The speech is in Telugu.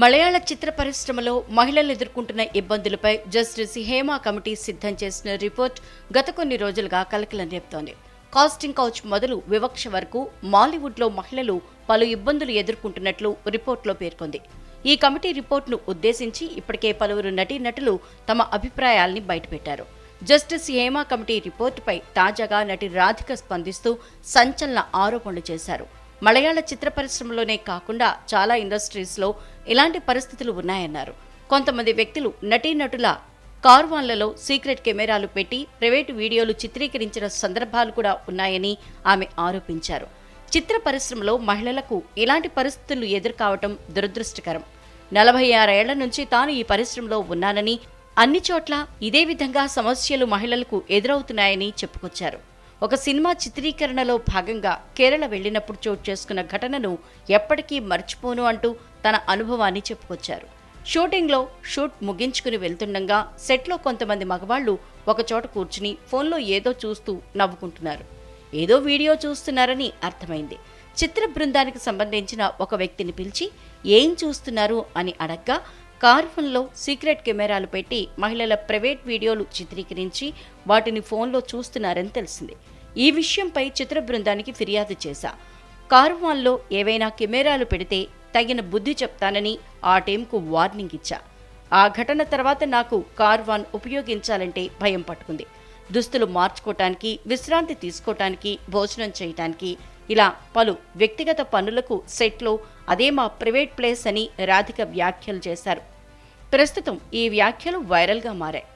మలయాళ చిత్ర పరిశ్రమలో మహిళలు ఎదుర్కొంటున్న ఇబ్బందులపై జస్టిస్ హేమా కమిటీ సిద్ధం చేసిన రిపోర్ట్ గత కొన్ని రోజులుగా కలకలం రేపుతోంది. కాస్టింగ్ కౌచ్ మొదలు వివక్ష వరకు మాలీవుడ్లో మహిళలు పలు ఇబ్బందులు ఎదుర్కొంటున్నట్లు రిపోర్ట్లో పేర్కొంది. ఈ కమిటీ రిపోర్ట్ను ఉద్దేశించి ఇప్పటికే పలువురు నటీనటులు తమ అభిప్రాయాల్ని బయటపెట్టారు. జస్టిస్ హేమా కమిటీ రిపోర్టుపై తాజాగా నటి రాధిక స్పందిస్తూ సంచలన ఆరోపణలు చేశారు. మలయాళ చిత్ర పరిశ్రమలోనే కాకుండా చాలా ఇండస్ట్రీస్లో ఇలాంటి పరిస్థితులు ఉన్నాయన్నారు. కొంతమంది వ్యక్తులు నటీనటుల కార్వాన్లలో సీక్రెట్ కెమెరాలు పెట్టి ప్రైవేటు వీడియోలు చిత్రీకరించిన సందర్భాలు కూడా ఉన్నాయని ఆమె ఆరోపించారు. చిత్ర పరిశ్రమలో మహిళలకు ఇలాంటి పరిస్థితులు ఎదుర్కావటం దురదృష్టకరం. నలభై ఆరేళ్ళ నుంచి తాను ఈ పరిశ్రమలో ఉన్నానని అన్ని చోట్ల ఇదే విధంగా సమస్యలు మహిళలకు ఎదురవుతున్నాయని చెప్పుకొచ్చారు. ఒక సినిమా చిత్రీకరణలో భాగంగా కేరళ వెళ్ళినప్పుడు చోటు చేసుకున్న ఘటనను ఎప్పటికీ మర్చిపోను అంటూ తన అనుభవాన్ని చెప్పుకొచ్చారు. షూటింగ్లో షూట్ ముగించుకుని వెళ్తుండగా సెట్లో కొంతమంది మగవాళ్ళు ఒకచోట కూర్చుని ఫోన్లో ఏదో చూస్తూ నవ్వుకుంటున్నారు. ఏదో వీడియో చూస్తున్నారని అర్థమైంది. చిత్ర బృందానికి సంబంధించిన ఒక వ్యక్తిని పిలిచి ఏం చూస్తున్నారు? అని అడగ్గా కార్ ఫోన్లో సీక్రెట్ కెమెరాలు పెట్టి మహిళల ప్రైవేట్ వీడియోలు చిత్రీకరించి వాటిని ఫోన్లో చూస్తున్నారని తెలిసింది. ఈ విషయంపై చిత్ర బృందానికి ఫిర్యాదు చేశా. కార్వాన్లో ఏవైనా కెమెరాలు పెడితే తగిన బుద్ధి చెప్తానని ఆ టీంకు వార్నింగ్ ఇచ్చా. ఆ ఘటన తర్వాత నాకు కార్ వాన్ ఉపయోగించాలంటే భయం పట్టుకుంది. దుస్తులు మార్చుకోవటానికి విశ్రాంతి తీసుకోవటానికి భోజనం చేయటానికి ఇలా పలు వ్యక్తిగత పనులకు సెట్లో అదే మా ప్రైవేట్ ప్లేస్ అని రాధిక వ్యాఖ్యలు చేశారు. ప్రస్తుతం ఈ వ్యాఖ్యలు వైరల్గా మారాయి.